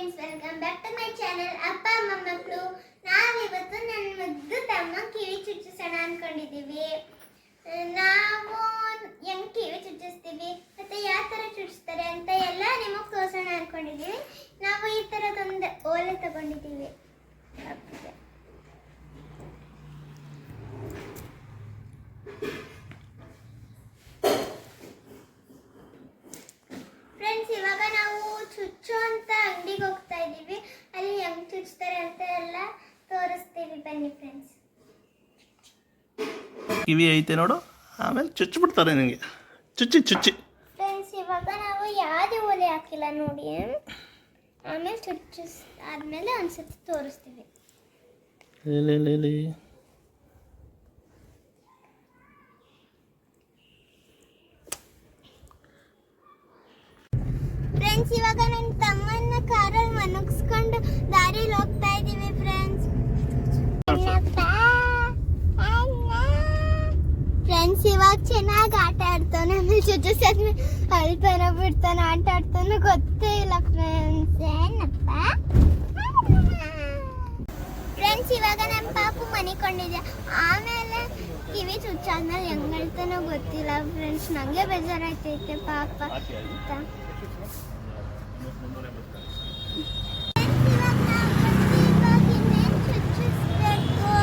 Friends welcome back to my channel ಅಪ್ಪ ಅಮ್ಮ ಮಕ್ಕಳು ನಾವಿವತ್ತು ನನ್ನ ತಮ್ಮ ಕಿವಿ ಚುಚ್ಚಿಸೋಣ ಅಂದ್ಕೊಂಡಿದ್ದೀವಿ ನಾವು ಹೆಂಗ್ ಕಿವಿ ಚುಚ್ಚಿಸ್ತೀವಿ ಮತ್ತೆ ಯಾವ ಥರ ಚುಚ್ಚಿಸ್ತಾರೆ ಅಂತ ಎಲ್ಲ ನಿಮಗೆ ತೋರ್ಸೋಣ ಅನ್ಕೊಂಡಿದ್ದೀವಿ ನಾವು ಈ ಥರದೊಂದು ಓಲೆ ತಗೊಂಡಿದ್ದೀವಿ ಫ್ರೆಂಡ್ಸ್ ಇವಾಗ ನಾವು ಚುಚ್ಚು ಅಂತ ಅಂಗಡಿಗೆ ಹೋಗ್ತಾ ಇದ್ದೀವಿ ಅಲ್ಲಿ ಹೆಂಗ್ ಚುಚ್ತಾರೆ ಅಂತ ಎಲ್ಲ ತೋರಿಸ್ತೀವಿ ಬನ್ನಿ ಫ್ರೆಂಡ್ಸ್ ಕಿವಿ ಐತೆ ನೋಡು. ಆಮೇಲೆ ಚುಚ್ಚಿಬಿಡ್ತಾರೆ ನಿನಗೆ. ಚುಚ್ಚಿ ಚುಚ್ಚಿ. ಫ್ರೆಂಡ್ಸ್ ಇವಾಗ ನಾವು ಯಾವುದೇ ಒಲೆ ಹಾಕಿಲ್ಲ ನೋಡಿ. ಆಮೇಲೆ ಚುಚ್ಚಿಸ್ ಆದ್ಮೇಲೆ ಅನ್ಸುತ್ತೆ ತೋರಿಸ್ತೀವಿ. ಲೇ. ಫ್ರೆಂಡ್ಸ್ ಇವಾಗ ನನ್ನ ತಮ್ಮನ್ನ ಕಾರಲ್ಲಿ ಮನಗಿಸ್ಕೊಂಡು ದಾರಿಲಿ ಹೋಗ್ತಾ ಇದ್ದೀವಿ ಫ್ರೆಂಡ್ಸ್ ಫ್ರೆಂಡ್ಸ್ ಇವಾಗ ಚೆನ್ನಾಗಿ ಆಟ ಆಡ್ತಾನೆ. ಆಮೇಲೆ ಸೇರಿ ಅಳ್ತಾನ ಬಿಡ್ತಾನೆ ಆಟ ಆಡ್ತಾನೆ. ಗೊತ್ತೇ ಇಲ್ಲ ಫ್ರೆಂಡ್ಸ್ ಏನಪ್ಪ? ಫ್ರೆಂಡ್ಸ್ ಇವಾಗ ನಮ್ಮ ಪಾಪು ಮನಿಕೊಂಡಿದ್ದೆ ಆಮೇಲೆ ಕಿವಿ ಚುಚ್ಚಾದ್ಮೇಲೆ ಹೆಂಗ್ ಹೇಳ್ತಾನೋ ಗೊತ್ತಿಲ್ಲ ಫ್ರೆಂಡ್ಸ್ ನಂಗೆ ಬೇಜಾರಾಯ್ತೈತೆ ಪಾಪ. ಅಂತ ಇವಾಗ ನಾವು ಇವಾಗ ಇನ್ನೇನ್ ಚುಚ್ಚಿಸ್ಬೇಕು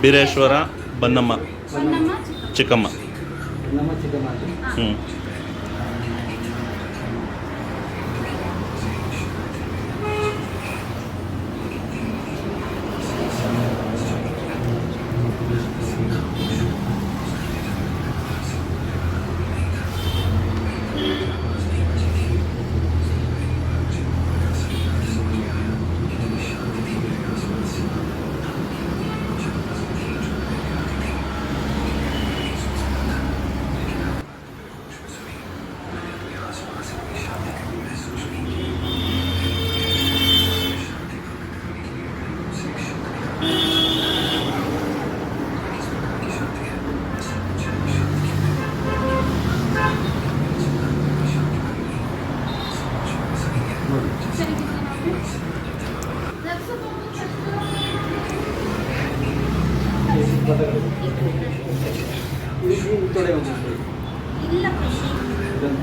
ಬೀರೇಶ್ವರ ಬನ್ನಮ್ಮ ಚಿಕ್ಕಮ್ಮ. ಹ್ಞೂ ತೊಡೆ ಒಂದು ಇದೆ. ಇದೊಂದು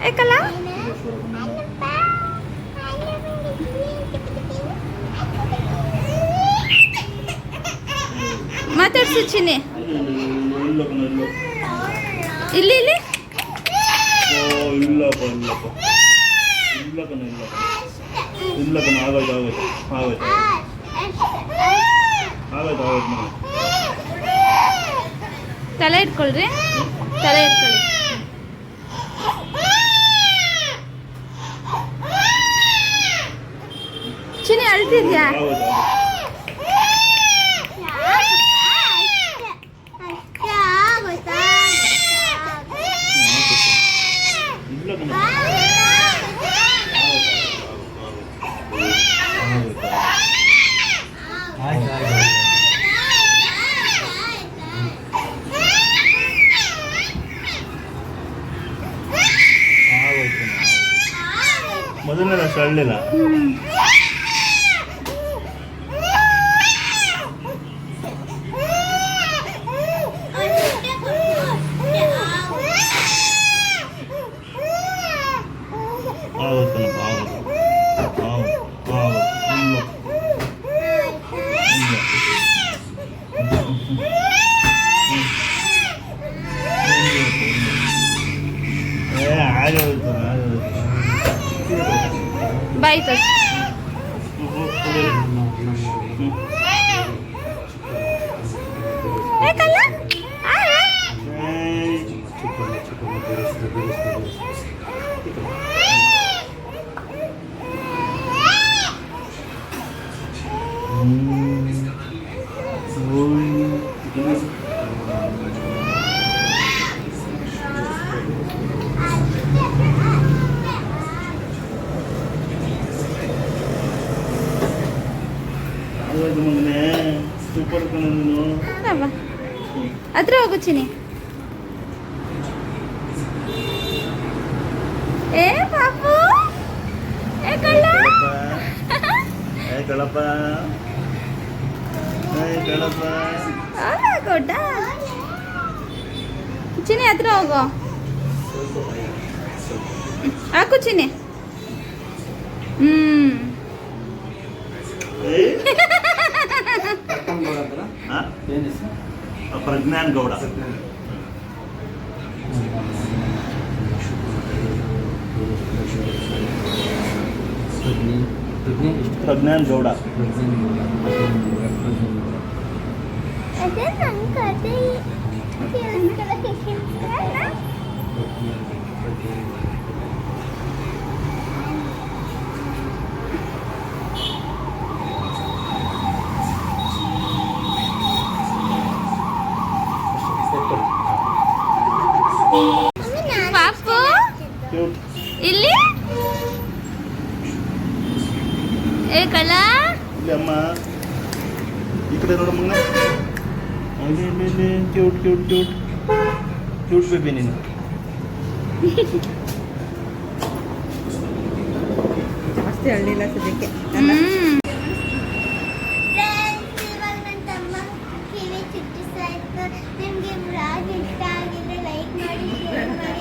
ಯಾಕಲ್ಲ ಮಾತಾಡ್ಸು ಚಿನ್ನಿ. ಇಲ್ಲಿ ಇಲ್ಲಿ. ಇಲ್ಲಪ್ಪ ಇಲ್ಲಪ್ಪ ಇಲ್ಲ ಕಣ ಇಲ್ಲ ಕಣ ಇಲ್ಲ ಕಣ ಆಗೋಯ್ತು ಆಗೋಯ್ತು ಆಗೋಯ್ತು ಆಗೋಯ್ತು ಆಗೋಯ್ತು ಮಗನೇ ತಲೆ ಇಟ್ಕೊಳ್ರಿ. ತಲೆ ಎತ್ಕೊಳ್ಳಿ. ಚಿನಿ ಅಳ್ತಿದ್ಯಾ? ಮೊದಲನೇ ಅಷ್ಟು ಅಳ್ಳಿಲ್ಲ É Vai? ಹತ್ರ ಹೋಗು ಚಿನಿ ಏ ಪಾಪು ಏ ಕಳ್ಳ. ಏ ಕಳಪ್ಪ ಏ ಕಳಪ್ಪ ಆ, ಕೊಟ್ಟ. ಚಿನಿ ಹತ್ರ ಹೋಗು. ಹಾಕು ಚಿನಿ ಹ್ಮ್. Pragyan Gowda Pragyan Gowda Pragyan Öyle öyle Dur dur dur. Dur bebenin. ಅಷ್ಟೇ ಹಳ್ಳಿಲ್ಲ ಸದ್ಯಕ್ಕೆ ನಿಮಗೆ ಇಷ್ಟ ಆಗಿದ್ರೆ ಲೈಕ್ ಮಾಡಿ ಶೇರ್ ಮಾಡಿ